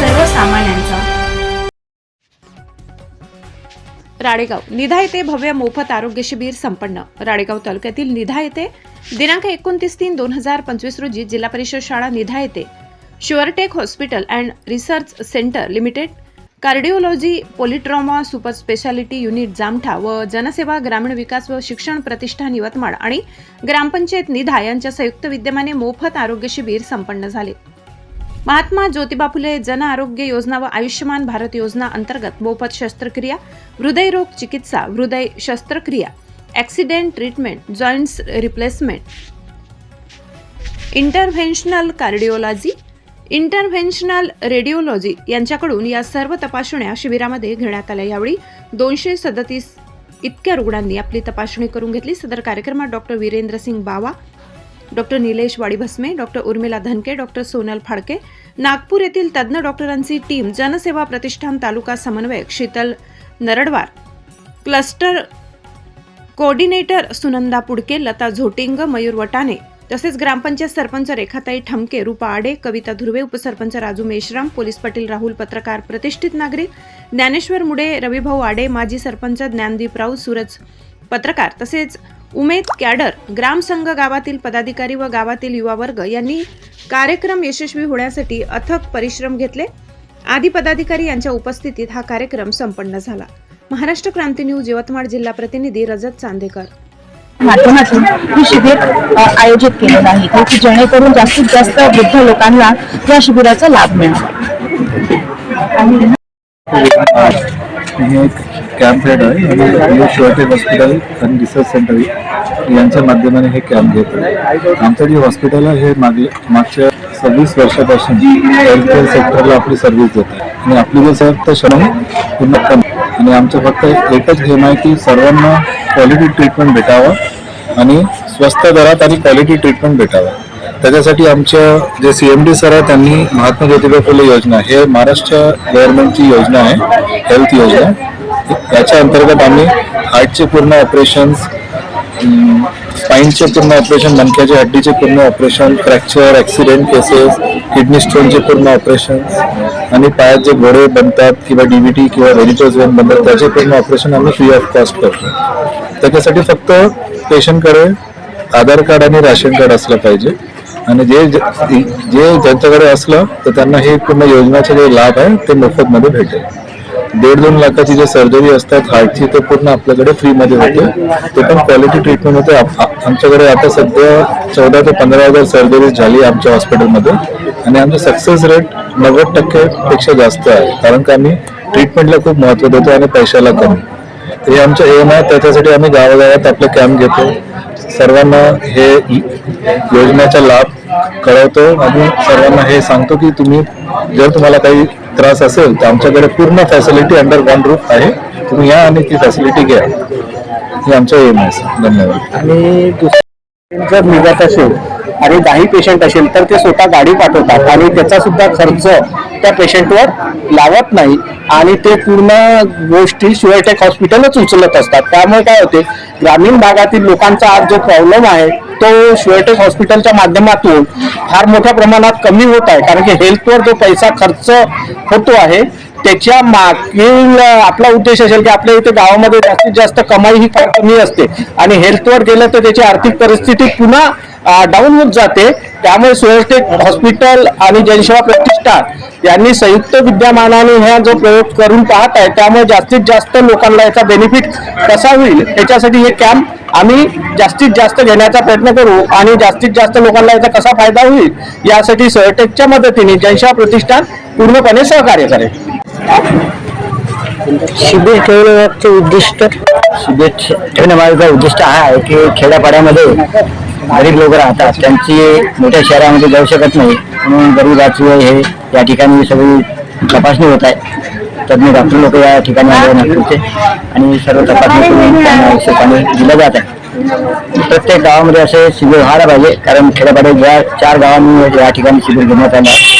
सर्वसामान्यांचा. राळेगाव निधा येथे भव्य मोफत आरोग्य शिबिर संपन्न. राळेगाव तालुक्यातील निधा येथे दिनांक एकोणतीस तीन दोन हजार पंचवीस रोजी जिल्हा परिषद शाळा निधा येथे Suretech hospital and research centre limited cardiology polytrauma super speciality unit Jamtha व जनसेवा ग्रामीण विकास व शिक्षण प्रतिष्ठान यवतमाळ आणि ग्रामपंचायत निधा यांच्या संयुक्त विद्यमाने मोफत आरोग्य शिबिर संपन्न झाले. महात्मा ज्योतिबा फुले जन आरोग्य योजना व आयुष्यमान भारत योजना अंतर्गत मोफत शस्त्रक्रिया हृदयरोग चिकित्सा हृदय शस्त्रक्रिया accident treatment joints replacement interventional cardiology interventional radiology यांच्याकडून या सर्व तपासण्या शिबिरामध्ये घेण्यात आल्या. यावेळी दोनशे सदतीस इतक्या रुग्णांनी आपली तपासणी करून घेतली. सदर कार्यक्रमात doctor Virendra Singh Bawa doctor Nilesh Wadibhasme doctor Urmila Dhanke doctor Sonal Phadke Nagpur येथील तज्ज्ञ डॉक्टरांची टीम जनसेवा प्रतिष्ठान तालुका समन्वयक शीतल नरडवार क्लस्टर कोऑर्डिनेटर सुनंदा पुडके लता झोटिंग मयूर वटाने तसेच ग्रामपंचायत सरपंच रेखाताई ठमके रुपा आडे कविता धुर्वे उपसरपंच राजू मेश्राम पोलीस पाटील राहुल पत्रकार प्रतिष्ठित नागरिक ज्ञानेश्वर मुडे रविभाऊ आडे माजी सरपंच ज्ञानदीप राऊत सूरज पत्रकार तसेच उमेद कॅडर ग्रामसंघ गावातील पदाधिकारी व गावातील युवा वर्ग यांनी कार्यक्रम यशस्वी होण्यासाठी अथक परिश्रम घेतले. आदी पदाधिकारी यांच्या उपस्थितीत हा कार्यक्रम संपन्न झाला. महाराष्ट्र क्रांती न्यूज यवतमाळ जिल्हा प्रतिनिधी रजत चांदेकर. माध्यमातून हे शिबिर आयोजित केलेलं आहे. की जेणेकरून जास्तीत जास्त वृद्ध लोकांना या शिबिराचा लाभ मिळावा हे एक कॅम्प हेड आहे. आणि यू शिवाटेक हॉस्पिटल आणि रिसर्च सेंटर यांच्या माध्यमाने हे कॅम्प घेत आहे. आमचं जे हॉस्पिटल आहे हे मागे मागच्या सव्वीस वर्षापासून हेल्थकेअर सेक्टरला आपली सर्व्हिस देत आहे. आणि आपली जे सर क्षण पूर्ण कमी. आणि आमचं फक्त एकच गेम आहे की सर्वांना क्वालिटी ट्रीटमेंट भेटावं आणि स्वस्त दरात आणि क्वालिटी ट्रीटमेंट भेटावं. त्याच्यासाठी आमच्या जे सी एम डी सर आहे त्यांनी महात्मा ज्योतिबा फुले योजना हे महाराष्ट्र गव्हर्नमेंटची योजना आहे हेल्थ योजना. याच्या अंतर्गत आम्ही हार्टचे पूर्ण ऑपरेशन्स स्पाईनचे पूर्ण ऑपरेशन मणक्याच्या हड्डीचे पूर्ण operation fracture accident cases kidney स्टोनचे पूर्ण ऑपरेशन आणि पायात जे घोडे बनतात किंवा डीबीटी किंवा व्हेरिटोज वेन बनतात त्याचे पूर्ण ऑपरेशन आम्ही फ्री ऑफ कॉस्ट करतो. त्याच्यासाठी फक्त पेशंटकडे आधार कार्ड आणि राशन कार्ड असलं पाहिजे. आणि जे जे ज्यांच्याकडे असलं तर त्यांना हे पूर्ण योजनाचे जे लाभ आहे ते मोफतमध्ये भेटेल. दीड दोन लाखाची जे सर्जरी असतात हार्टची ते पूर्ण आपल्याकडे फ्रीमध्ये होते. ते पण क्वालिटी ट्रीटमेंट होते. आमच्याकडे आता सध्या चौदा ते पंधरा हजार सर्जरीज झाली आमच्या हॉस्पिटलमध्ये आणि आमचं सक्सेस रेट नव्वद टक्केपेक्षा जास्त आहे. कारण का आम्ही ट्रीटमेंटला खूप महत्त्व देतो आणि पैशाला कमी. हे आमचं एम आहे त्याच्यासाठी आम्ही गावागावात आपले कॅम्प घेतो. सर्वांना हे योजनेचा लाभ कळवतो. आणि सर्वांना हे सांगतो की तुम्ही जर तुम्हाला काही त्रास असेल तर आमच्याकडे पूर्ण फॅसिलिटी अंडर वन रूफ आहे. तुम्ही या आणि ती फॅसिलिटी घ्या. हे आमचं एम आहे धन्यवाद. आणि जर निघत असेल आणि काही पेशंट असेल तर ते स्वतः गाडी पाठवतात आणि त्याचा सुद्धा खर्च त्या पेशंटवर लावत नाही. आणि ते पूर्ण गोष्टी शिवायटेक हॉस्पिटलच उचलत असतात. त्यामुळे काय होते ग्रामीण भागातील लोकांचा आज जो प्रॉब्लेम आहे तो शिवायटेक हॉस्पिटलच्या माध्यमातून फार मोठ्या प्रमाणात कमी होत आहे. कारण की हेल्थवर जो पैसा खर्च होतो आहे त्याच्या मागील आपला उद्देश असेल की आपल्या इथे गावामध्ये जास्तीत जास्त कमाई ही फार कमी असते. आणि हेल्थवर गेलं तर त्याची आर्थिक परिस्थिती पुन्हा डाऊन होत जाते. त्यामुळे सुरक्षित हॉस्पिटल आणि जनसेवा प्रतिष्ठान यांनी संयुक्त विद्यमानाने ह्या जो प्रयोग करून पाहत आहे त्यामुळे जास्तीत जास्त लोकांना याचा बेनिफिट कसा होईल याच्यासाठी हे कॅम्प आम्ही जास्तीत जास्त घेण्याचा प्रयत्न करू आणि जास्तीत जास्त लोकांना याचा कसा फायदा होईल यासाठी सहटेकच्या मदतीने जनसेवा प्रतिष्ठान पूर्णपणे सहकार्य करेल. शिबिर ठेवण्याचे उद्दिष्ट? शिबिर ठेवण्यामागचा उद्दिष्ट हा आहे की खेड्यापाड्यामध्ये गरीब लोक राहतात. त्यांची मोठ्या शहरामध्ये जाऊ शकत नाही. म्हणून गरीबाची हे या ठिकाणी सगळी तपासणी होत आहे. तज्ञ डॉक्टर लोक या ठिकाणी आले नागपूरचे. आणि सर्व तपासणी करून त्यांना दिलं जात आहे. प्रत्येक गावामध्ये असे शिबिर व्हायला पाहिजे. कारण खेड्यापाड्यात ज्या चार गावांनी या ठिकाणी शिबिर घेण्यात आलं आहे